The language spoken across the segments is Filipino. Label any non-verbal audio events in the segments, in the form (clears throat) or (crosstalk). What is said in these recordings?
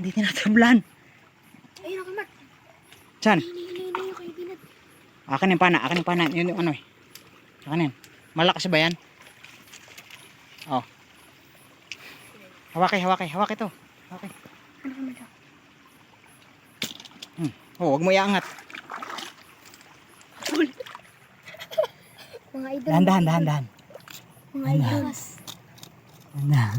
Hindi tinatablan. Ayun ako, Mark. Saan? Akin yung pana, akin yung pana. Yun yung ano eh. Akin yan. Malakas ba yan? Oh. Hawaki, hawaki, hawaki to. Hawaki. Ano ka daw? Oh, wag mo iangat. Mga idol. Dahan, dahan, dahan, dahan. Mga idol. Dahan.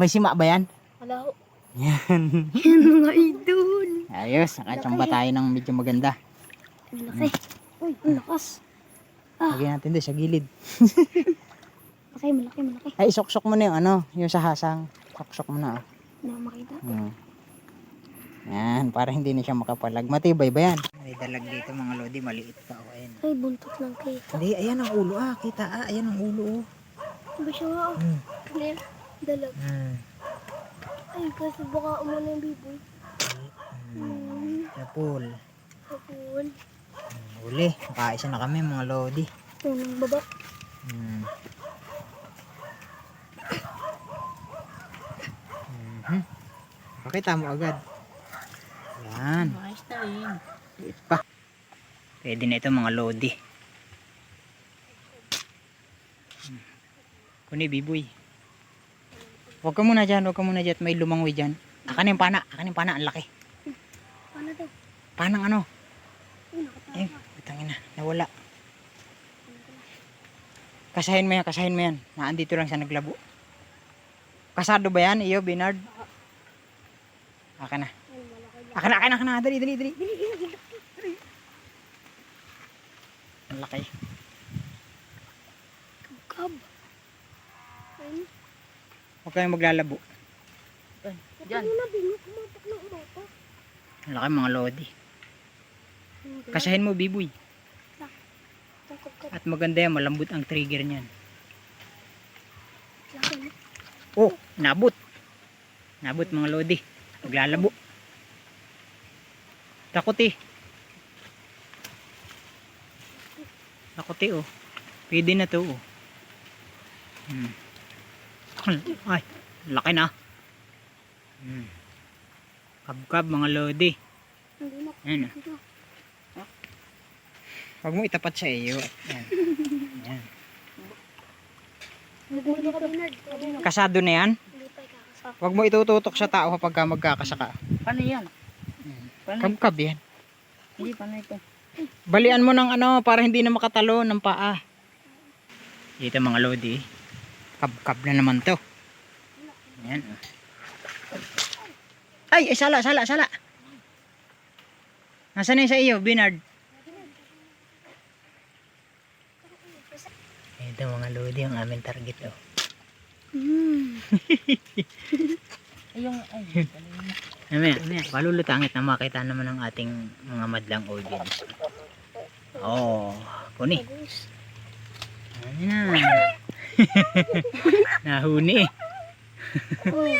May sima ba yan? Wala ho. Yan. Yan mga idol. Ayos, nakachamba tayo ng medyo maganda. Ang laki. Uy, ang lakas. Lagyan natin doon sa gilid. Okay, malaki, malaki. Ay, sok-sok mo na yung ano, yung sa hasang. Sok-sok mo na. Hindi ako makita. Oh. Hmm. Yan, para hindi na siya makapalag. Matibay ba yan? May dalag dito mga lodi, maliit pa. Oh, ayan. Ay, buntot ng cake. Hindi, ayan ang ulo ah. Kita ah, ayan ang ulo oh. Ba siya oh. Hmm. Yan? Dalag. Hmm. Ay, kasi baka umano yung biboy. Hmm. Napul. Kapul. Uli, makaisa na kami mga lodi. Tunang baba. Hmm. Mhm. Pakita mo agad. Yan. Ayos na rin. Liit pa. Pwede na ito mga lodi. Hmm. Kuni biboy. Huwag ka muna dyan, huwag ka muna dyan. May lumangoy dyan. Akan yung pana, akan yung pana, ang laki. Paano daw? Panang ano? Ay. Eh, bitangin na, nawala. Kasahin mo yan, kasahin mo yan. Naandito lang siya naglabo. Kasado ba yan, iyo, Binard? Aka na. Ay, malaki. Aka na, aka na, aka na. Dali, dali, dali. Ang laki. Kab. Huwag kayong maglalabo. Diyan. Ang laki mga lodi. Kasahin mo, biboy. At maganda yan, malambot ang trigger niyan. Oh, nabot. Nabot mga lodi. Maglalabo. Takot eh. Takot eh oh. Pwede na to oh. Hmm. (clears throat) Ay, laki na. Hmm. Kabkab mga lodi. Na. Ayan. Dito. Huwag mo itapat sa iyo. Kasado na yan. Huwag mo itututok sa tao kapag ka magkakasaka. Paano yan? Kabkab yan. Hindi, paano ito? Balian mo ng ano para hindi na makatalo ng paa. Dito mga lodi. Kabkab na naman to. Yan. oh. Ay, ay, sala, sala, sala. Nasaan na sa iyo, Binard? Ito mga lodi, ang aming target oh. Hmm. (laughs) Ay, yung, ay, paano yun? Mamaya, mamaya, palulutangit na makita naman ng ating mga madlang audience. Oh, kuni. Ano na? (laughs) Nahuni. (laughs) Uy.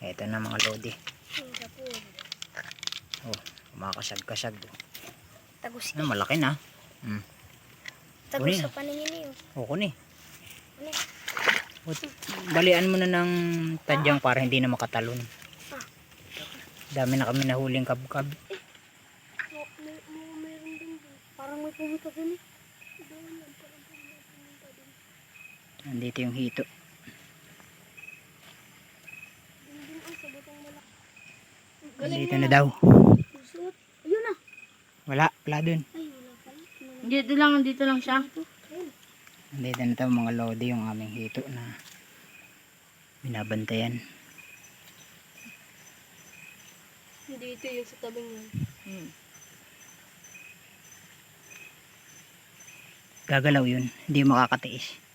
Ito na mga lodi. Oh, kumakasag-kasag. Tagos. Ano, malaki na. Hmm. Tagos sa paningin niyo. Oh, kuni. Uli. O, Balian mo na ng tadyang para hindi na makatalon. Dami na kami nahuling kabkab. Doon. Parang may pumunta din eh. Doon yan, parang may pumunta din. Nandito yung hito. Nandito na daw. Ayun na. Wala, wala dun. Dito lang, dito lang siya. Nandito na daw mga lodi yung aming hito na binabantayan. Dito yung sa tabing yan. Hmm. Gagalaw yun. Hindi makakatiis.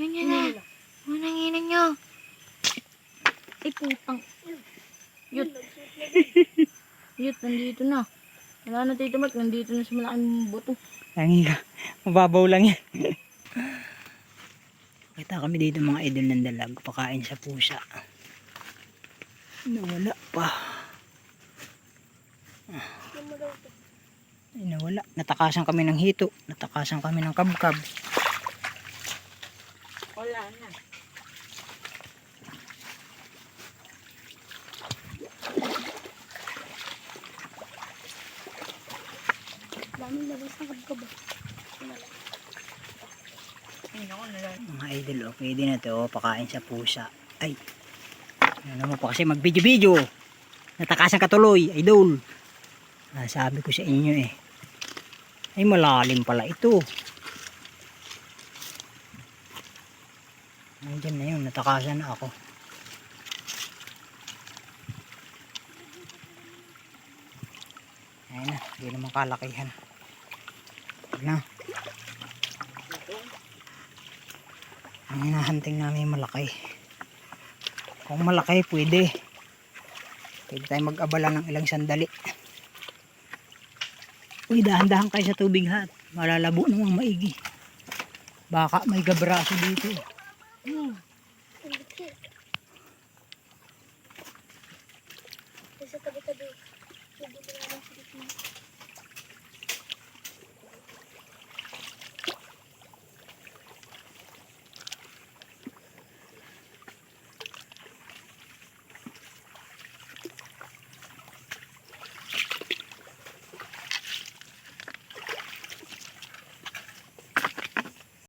Yan yan na. Unang ina nyo. Ay, putang. Yut. (laughs) Yut, nandito na. Wala na tito Mark, nandito na sa malaking buto. Tangi ka. Mababaw lang yan. (laughs) Kita kami dito mga idol ng dalag. Pakain sa pusa. Nawala pa. Ay, nawala. Natakasan kami ng hito. Natakasan kami ng kabkab. Labas ng kabkaba. Mga idol, oh, pwede na to. Pakain sa pusa. Ay. Ano mo pa kasi mag-video-video. Natakasan ka tuloy, idol. Ah, sabi ko sa inyo eh. Ay, malalim pala ito. Nandyan na yun, natakasan na ako. Ayun na, hindi naman kalakihan. Ayun na. Ang hinahunting namin malaki. Kung malaki, pwede. Pwede tayo mag-abala ng ilang sandali. Uy, dahan-dahan kayo sa tubig ha. Malalabo namang maigi. Baka may gabraso dito. Hmm. Ang laki. Kasi tabi-tabi. Ko lang sa.